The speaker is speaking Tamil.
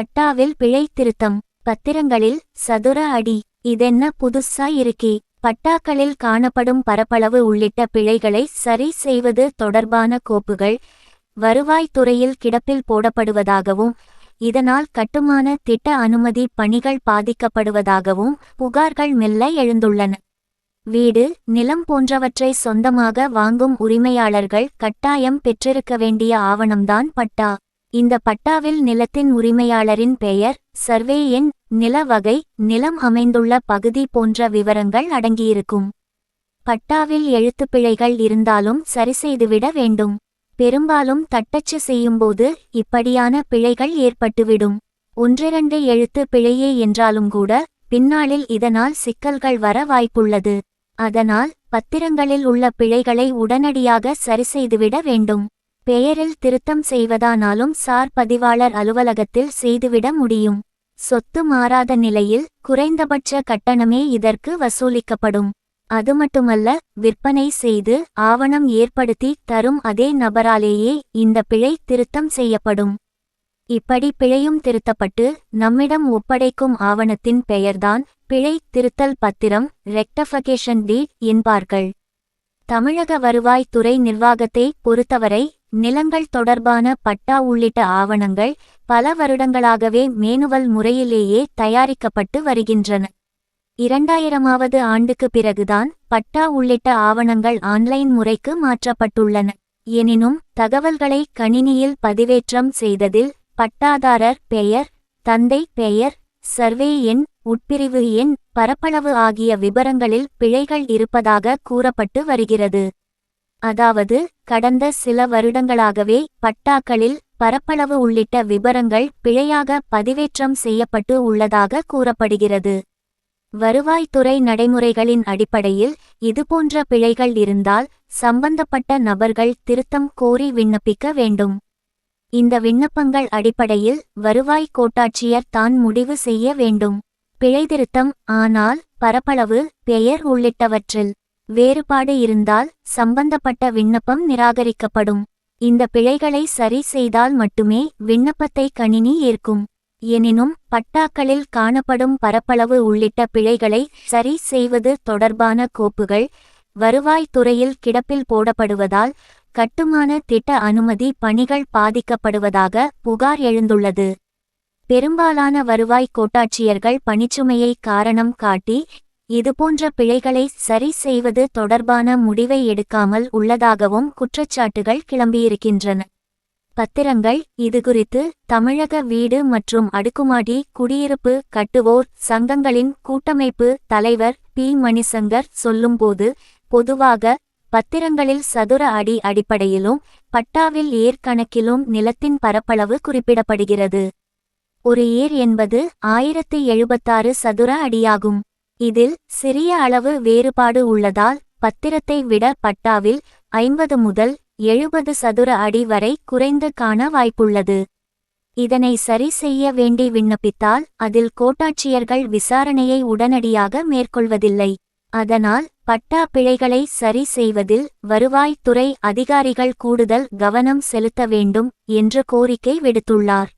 பட்டாவில் பிழை திருத்தம் பத்திரங்களில் சதுர அடி. இதென்ன புதுசா இருக்கே. பட்டாக்களில் காணப்படும் பரப்பளவு உள்ளிட்ட பிழைகளை சரி செய்வது தொடர்பான கோப்புகள் வருவாய்த்துறையில் கிடப்பில் போடப்படுவதாகவும் இதனால் கட்டுமான திட்ட அனுமதி பணிகள் பாதிக்கப்படுவதாகவும் புகார்கள் மெல்ல எழுந்துள்ளன. வீடு நிலம் போன்றவற்றை சொந்தமாக வாங்கும் உரிமையாளர்கள் கட்டாயம் பெற்றிருக்க வேண்டிய ஆவணம்தான் பட்டா. இந்த பட்டாவில் நிலத்தின் உரிமையாளரின் பெயர் சர்வே எண் நில வகை நிலம் அமைந்துள்ள பகுதி போன்ற விவரங்கள் அடங்கியிருக்கும். பட்டாவில் எழுத்துப்பிழைகள் இருந்தாலும் சரிசெய்துவிட வேண்டும். பெரும்பாலும் தட்டச்சு செய்யும்போது இப்படியான பிழைகள் ஏற்பட்டுவிடும். ஒன்றிரண்டு எழுத்து பிழையே என்றாலும் கூட பின்னாளில் இதனால் சிக்கல்கள் வர வாய்ப்புள்ளது. அதனால் பத்திரங்களில் உள்ள பிழைகளை உடனடியாக சரிசெய்துவிட வேண்டும். பெயரில் திருத்தம் செய்வதானாலும் சார் பதிவாளர் அலுவலகத்தில் செய்துவிட முடியும். சொத்து மாறாத நிலையில் குறைந்தபட்ச கட்டணமே இதற்கு வசூலிக்கப்படும். அது மட்டுமல்ல விற்பனை செய்து ஆவணம் ஏற்படுத்தி தரும் அதே நபராலேயே இந்த பிழை திருத்தம் செய்யப்படும். இப்படி பிழையும் திருத்தப்பட்டு நம்மிடம் ஒப்படைக்கும் ஆவணத்தின் பெயர்தான் பிழை திருத்தல் பத்திரம் ரெக்டஃபகேஷன் டீட் என்பார்கள். தமிழக வருவாய்த்துறை நிர்வாகத்தை பொறுத்தவரை நிலங்கள் தொடர்பான பட்டா உள்ளிட்ட ஆவணங்கள் பல வருடங்களாகவே மேனுவல் முறையிலேயே தயாரிக்கப்பட்டு வருகின்றன. இரண்டாயிரமாவது ஆண்டுக்கு பிறகுதான் பட்டா உள்ளிட்ட ஆவணங்கள் ஆன்லைன் முறைக்கு மாற்றப்பட்டுள்ளன. எனினும் தகவல்களை கணினியில் பதிவேற்றம் செய்ததில் பட்டாதாரர் பெயர் தந்தை பெயர் சர்வே எண் உட்பிரிவு எண் பரப்பளவு ஆகிய விபரங்களில் பிழைகள் இருப்பதாக கூறப்பட்டு வருகிறது. அதாவது கடந்த சில வருடங்களாகவே பட்டாக்களில் பரப்பளவு உள்ளிட்ட விபரங்கள் பிழையாக பதிவேற்றம் செய்யப்பட்டு உள்ளதாக கூறப்படுகிறது. வருவாய்த்துறை நடைமுறைகளின் அடிப்படையில் இதுபோன்ற பிழைகள் இருந்தால் சம்பந்தப்பட்ட நபர்கள் திருத்தம் கோரி விண்ணப்பிக்க வேண்டும். இந்த விண்ணப்பங்கள் அடிப்படையில் வருவாய் கோட்டாட்சியர் தான் முடிவு செய்ய வேண்டும். பிழை திருத்தம் ஆனால் பரப்பளவு பெயர் உள்ளிட்டவற்றில் வேறுபாடு இருந்தால் சம்பந்தப்பட்ட விண்ணப்பம் நிராகரிக்கப்படும். இந்த பிழைகளை சரி செய்தால் மட்டுமே விண்ணப்பத்தை கணினி ஏற்கும். எனினும் பட்டாக்களில் காணப்படும் பரப்பளவு உள்ளிட்ட பிழைகளை சரி செய்வது தொடர்பான கோப்புகள் வருவாய்த்துறையில் கிடப்பில் போடப்படுவதால் கட்டுமான திட்ட அனுமதி பணிகள் பாதிக்கப்படுவதாக புகார் எழுந்துள்ளது. பெரும்பாலான வருவாய் கோட்டாட்சியர்கள் பணிச்சுமையை காரணம் காட்டி இதுபோன்ற பிழைகளை சரி செய்வது தொடர்பான முடிவை எடுக்காமல் உள்ளதாகவும் குற்றச்சாட்டுகள் கிளம்பியிருக்கின்றன. பத்திரங்கள் இதுகுறித்து தமிழக வீடு மற்றும் அடுக்குமாடி குடியிருப்பு கட்டுவோர் சங்கங்களின் கூட்டமைப்பு தலைவர் பி. மணிசங்கர் சொல்லும்போது பொதுவாக பத்திரங்களில் சதுர அடி அடிப்படையிலும் பட்டாவில் ஏர்கணக்கிலும் நிலத்தின் பரப்பளவு குறிப்பிடப்படுகிறது. ஒரு ஏர் என்பது ஆயிரத்து எழுபத்தாறு சதுர அடியாகும். இதில் சிறிய அளவு வேறுபாடு உள்ளதால் பத்திரத்தை விட பட்டாவில் ஐம்பது முதல் எழுபது சதுர அடி வரை குறைந்து காண வாய்ப்புள்ளது. இதனை சரி செய்ய வேண்டி விண்ணப்பித்தால் அதில் கோட்டாட்சியர்கள் விசாரணையை உடனடியாக மேற்கொள்வதில்லை. அதனால் பட்டா பிழைகளை சரி செய்வதில் வருவாய்த்துறை அதிகாரிகள் கூடுதல் கவனம் செலுத்த வேண்டும் என்று கோரிக்கை விடுத்துள்ளார்.